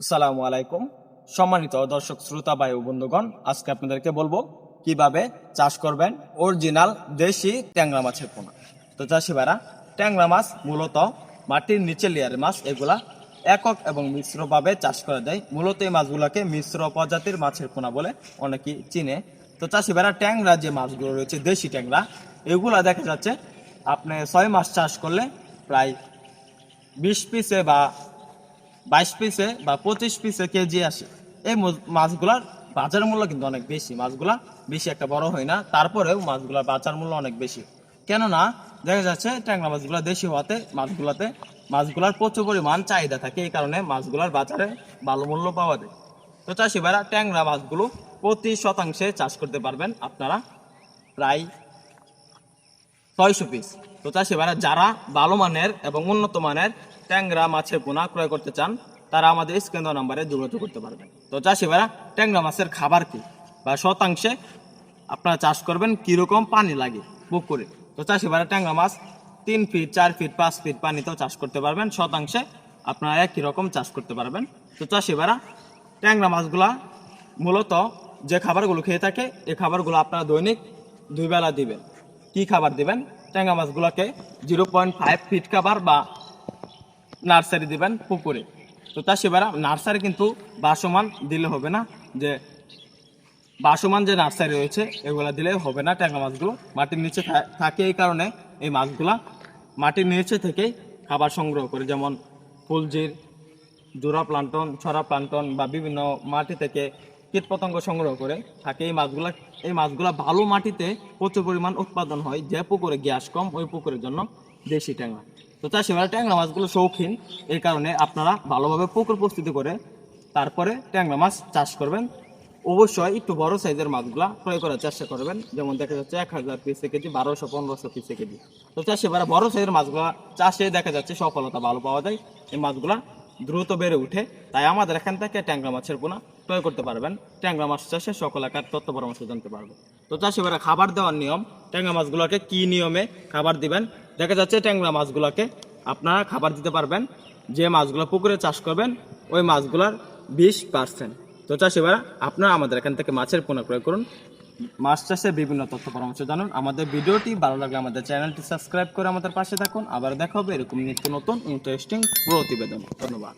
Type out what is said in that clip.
আসসালামু আলাইকুম। সম্মানিত দর্শক, শ্রোতা বায়ু বন্ধুগণ, আজকে আপনাদেরকে বলব কীভাবে চাষ করবেন অরিজিনাল দেশি ট্যাংরা মাছের পোনা। তো চাষি ভাইরা, ট্যাংরা মাছ মূলত মাটির নিচে লেয়ারের মাছ, এগুলা একক এবং মিশ্রভাবে চাষ করা যায়। মূলত এই মাছগুলোকে মিশ্র প্রজাতির মাছের পোনা বলে অনেকেই চিনে। তো চাষি ভাইরা, ট্যাংরা যে মাছগুলো রয়েছে, দেশি ট্যাংরা, এগুলা দেখা যাচ্ছে আপনি ছয় মাস চাষ করলে প্রায় বিশ পিসে বা বাইশ পিসে বা পঁচিশ পিসে কেজি আসে। এই মাছগুলার বাজার মূল্য কিন্তু অনেক বেশি। মাছগুলা বেশি একটা বড় হয় না। তারপরেও মাছগুলার বাজার মূল্য অনেক বেশি। কেননা দেখা যাচ্ছে ট্যাংরা মাছগুলা দেশি হওয়াতে মাছগুলাতে মাছগুলার প্রচুর পরিমাণ চাহিদা থাকে। এই কারণে মাছগুলার বাজারে ভালো মূল্য পাওয়া যায়। তো চাষি ভাইরা ট্যাংরা মাছগুলো প্রতি শতাংশে চাষ করতে পারবেন। আপনারা প্রায় ছয়শো পিস। তো চাষি ভাইরা যারা ভালো মানের এবং উন্নত মানের ট্যাংরা মাছের পোনা ক্রয় করতে চান, তারা আমাদের স্ক্যান নাম্বারে যোগাযোগ করতে পারবেন। তো চাষি ভাইরা, ট্যাংরা মাছের খাবার কি? বা শতাংশে আপনারা চাষ করবেন, কীরকম পানি লাগে? পুকুরে তো চাষি ভাইরা, ট্যাংরা মাছ তিন ফিট, চার ফিট, পাঁচ ফিট পানিতেও চাষ করতে পারবেন। শতাংশে আপনারা একই রকম চাষ করতে পারবেন। তো চাষি ভাইরা, ট্যাংরা মাছগুলা মূলত যে খাবারগুলো খেয়ে থাকে এই খাবারগুলো আপনারা দৈনিক দুই বেলা দিবেন। কি খাবার দিবেন? ট্যাংরা মাছগুলোকে জিরো পয়েন্ট ফাইভ ফিট খাবার বা নার্সারি দিবেন পুকুরে। তো তা সেবার নার্সারি কিন্তু বাসমান দিলে হবে না, যে বাসমান যে নার্সারি রয়েছে, এগুলা দিলে হবে না ট্যাংরা মাছগুলো। মাটির নিচে থাকে এই কারণে এই মাছগুলা মাটির নিচে থেকেই খাবার সংগ্রহ করে, যেমন ফুলজির জোড়া প্লান্টন, ছড়া প্লান্টন বা বিভিন্ন মাটি থেকে কীটপতঙ্গ সংগ্রহ করে থাকে। এই মাছগুলা এই মাছগুলা ভালো মাটিতে প্রচুর পরিমাণ উৎপাদন হয়। যে পুকুরে গ্যাস কম, ওই পুকুরের জন্য দেশি ট্যাংরা। তো চাষিরা ট্যাংরা মাছগুলো শৌখিন। এই কারণে আপনারা ভালোভাবে পুকুর প্রস্তুতি করে তারপরে ট্যাংরা মাছ চাষ করবেন। অবশ্যই একটু বড় সাইজের মাছগুলা ক্রয় করার চেষ্টা করবেন। যেমন দেখা যাচ্ছে এক হাজার পিসে কেজি, বারোশো, পনেরোশো পিসে কেজি। তো চাষি এবার বড় সাইজের মাছগুলা চাষে দেখা যাচ্ছে সফলতা ভালো পাওয়া যায়। এই মাছগুলা দ্রুত বেড়ে উঠে। তাই আমাদের এখান থেকে ট্যাংরা মাছের পোনা ক্রয় করতে পারবেন। ট্যাংরা মাছ চাষে সকল একার তথ্য পরামর্শ জানতে পারবেন। তো চাষি এবার খাবার দেওয়ার নিয়ম, ট্যাংরা মাছগুলোকে কি নিয়মে খাবার দিবেন? দেখা যাচ্ছে ট্যাংরা মাছগুলোকে আপনারা খাবার দিতে পারবেন। যে মাছগুলো পুকুরে চাষ করবেন, ওই মাছগুলোর বিশ পার্সেন্ট তো চাষিবারা আপনারা আমাদের এখান থেকে মাছের পোনা ক্রয় করুন। মাছ চাষের বিভিন্ন তথ্য পরামর্শ জানুন। আমাদের ভিডিওটি ভালো লাগলে আমাদের চ্যানেলটি সাবস্ক্রাইব করে আমাদের পাশে থাকুন। আবার দেখা হবে এরকম নিত্য নতুন ইন্টারেস্টিং প্রতিবেদন। ধন্যবাদ।